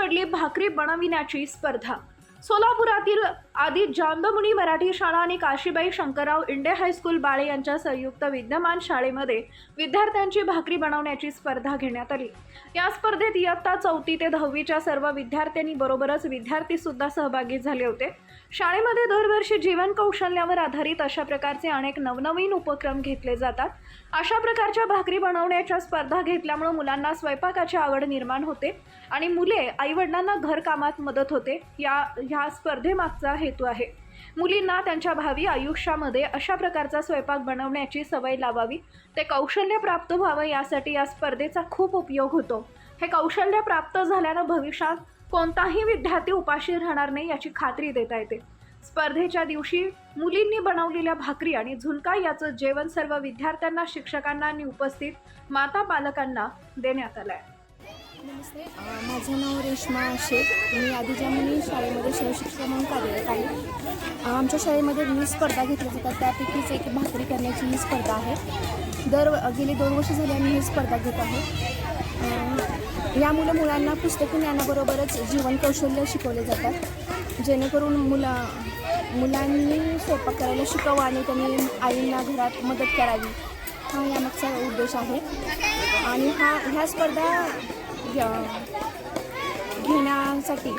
पडली भाकरी बनविण्याची स्पर्धा. सोलापुरातील आदी जांबमुनी मराठी शाळा आणि काशीबाई शंकरराव इंडे हायस्कूल बाळे यांच्या संयुक्त विद्यमान शाळेमध्ये विद्यार्थ्यांची भाकरी बनवण्याची स्पर्धा घेण्यात आली. या स्पर्धेत इयत्ता चौथी ते दहावीच्या सर्व विद्यार्थ्यांनी बरोबरच विद्यार्थी सुद्धा सहभागी झाले होते. शाळेमध्ये दरवर्षी जीवन कौशल्यावर आधारित अशा प्रकारचे अनेक नवनवीन उपक्रम घेतले जातात. अशा प्रकारच्या भाकरी बनवण्याच्या स्पर्धा घेतल्यामुळे मुलांना स्वयंपाकाची आवड निर्माण होते आणि मुले आईवडिलांना घरकामात मदत होते. या ह्या स्पर्धेमागचा हेतू आहे. मुलींना त्यांच्या भावी आयुष्यामध्ये अशा प्रकारचा स्वयंपाक बनवण्याची सवय लावावी. ते कौशल्य प्राप्त व्हावं यासाठी या स्पर्धेचा खूप उपयोग होतो. हे कौशल्य प्राप्त झाल्यानं भविष्यात कोणताही विद्यार्थी उपाशी राहणार नाही याची खात्री देता येते. स्पर्धेच्या दिवशी मुलींनी बनवलेल्या भाकरी आणि झुणका याचं जेवण सर्व विद्यार्थ्यांना शिक्षकांना आणि उपस्थित माता पालकांना देण्यात आलं आहे नमस्ते. माझं नाव रेश्मा शेख. मी आदिजामुनी शाळेमध्ये सहशिक्षक म्हणून कार्यरत आहे. आमच्या शाळेमध्ये विविध स्पर्धा घेतल्या जातात त्यापैकीच एक भाकरी करण्याची ही स्पर्धा आहे. दर गेली दोन वर्ष झाली आम्ही ही स्पर्धा घेत आहोत यामुळे मुलांना पुस्तकी ज्ञानाबरोबरच जीवन कौशल्य शिकवले जातात. जेणेकरून मुला मुलांनी स्वयंपाक करायला शिकावं आणि त्यांनी आईंना घरात मदत करावी. हा यामागचा उद्देश आहे. आणि हा ह्या स्पर्धा घ- घेण्यासाठी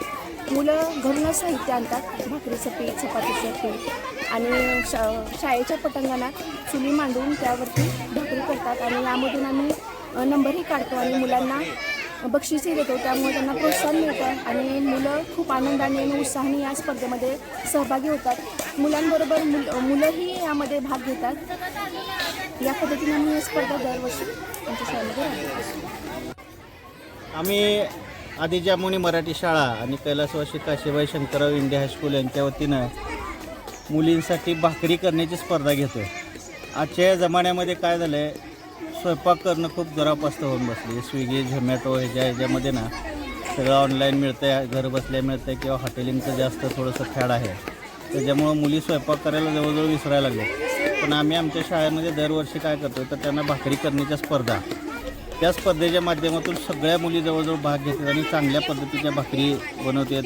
मुलं घरूनच साहित्य आणतात भाकरीचं पीठ चपातीचं पीठ आणि शा शाळेच्या पटांगणात चुली मांडून त्यावरती भाकरी करतात आणि यामधून आम्ही नंबरही काढतो आणि मुलांना बक्षीसही देतो. त्यामुळे त्यांना प्रोत्साहन मिळतं आणि मुलं खूप आनंदाने आणि उत्साहाने या स्पर्धेमध्ये सहभागी होतात. मुलांबरोबर मुल मुलंही यामध्ये भाग घेतात. या पद्धतीने आम्ही स्पर्धा दरवर्षी आमच्या शाळेमध्ये राहतो आम्ही आदिजामुनी मराठी शाळा आणि कैलासवासी काशीबाई शंकरराव इंडिया हायस्कूल यांच्या वतीनं मुलींसाठी भाकरी करण्याची स्पर्धा घेतो आजच्या या जमान्यामध्ये काय झालं आहे स्वयंपाक करणं खूप जरापास्त होऊन बसली. स्विगी झोमॅटो ह्याच्या ह्याच्यामध्ये ना सगळं ऑनलाईन मिळतं आहे घर बसल्या मिळतं आहे किंवा हॉटेलिंगचं जास्त थोडंसं फॅड आहे. त्याच्यामुळं मुली स्वयंपाक करायला जवळजवळ विसरायला लागले पण आम्ही आमच्या शाळेमध्ये दरवर्षी काय करतो तर त्यांना भाकरी करण्याच्या स्पर्धा. त्या स्पर्धेच्या माध्यमातून सगळ्या मुली जवळजवळ भाग घेतात आणि चांगल्या पद्धतीच्या भाकरी बनवतात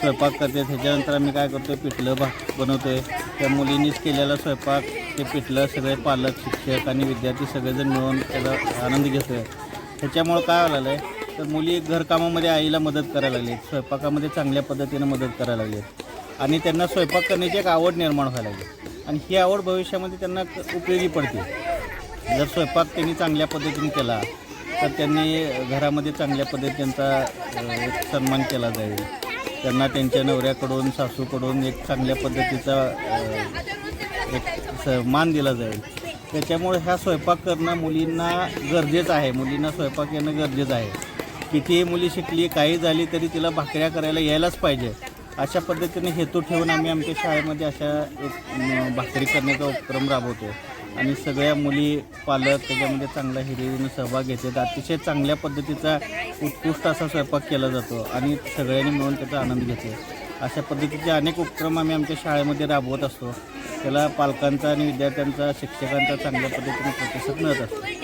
स्वयंपाक करतात. ह्याच्यानंतर आम्ही काय करतो पिठलं भा बनवतो आहे त्या मुलींनीच केलेला स्वयंपाक ते पिठलं सगळे पालक शिक्षक आणि विद्यार्थी सगळेजण मिळून त्याचा आनंद घेतो आहे ह्याच्यामुळं काय झालं आहे तर मुली घरकामामध्ये आईला मदत करायला लागली स्वयंपाकामध्ये चांगल्या पद्धतीनं मदत करायला लागली आणि त्यांना स्वयंपाक करण्याची एक आवड निर्माण व्हायला लागली. आणि ही आवड भविष्यामध्ये त्यांना उपयोगी पडते. जर स्वयंपाक त्यांनी चांगल्या पद्धतीने केला तर त्यांनी घरामध्ये चांगल्या पद्धतीने त्यांचा एक सन्मान केला जाईल. त्यांना त्यांच्या नवऱ्याकडून सासूकडून एक चांगल्या पद्धतीचा एक मान दिला जाईल. त्याच्यामुळे ह्या स्वयंपाक करणं मुलींना गरजेचं आहे. मुलींना स्वयंपाक येणं गरजेचं आहे. कितीही मुली शिकली काही झाली तरी तिला भाकऱ्या करायला यायलाच पाहिजे. अशा पद्धतीने हेतू ठेवून आम्ही आमच्या शाळेमध्ये अशा एक भाकरी करण्याचा उपक्रम राबवतो आणि सगळ्या मुली पालक त्याच्यामध्ये चांगला हिरिरीने सहभाग घेतात. अतिशय चांगल्या पद्धतीचा उत्कृष्ट असा स्वयंपाक केला जातो आणि सगळ्यांनी मिळून त्याचा आनंद घेतो. अशा पद्धतीचे अनेक उपक्रम आम्ही आमच्या शाळेमध्ये राबवत असतो. त्याला पालकांचा आणि विद्यार्थ्यांचा शिक्षकांचा चांगल्या पद्धतीने प्रतिसाद मिळत असतो.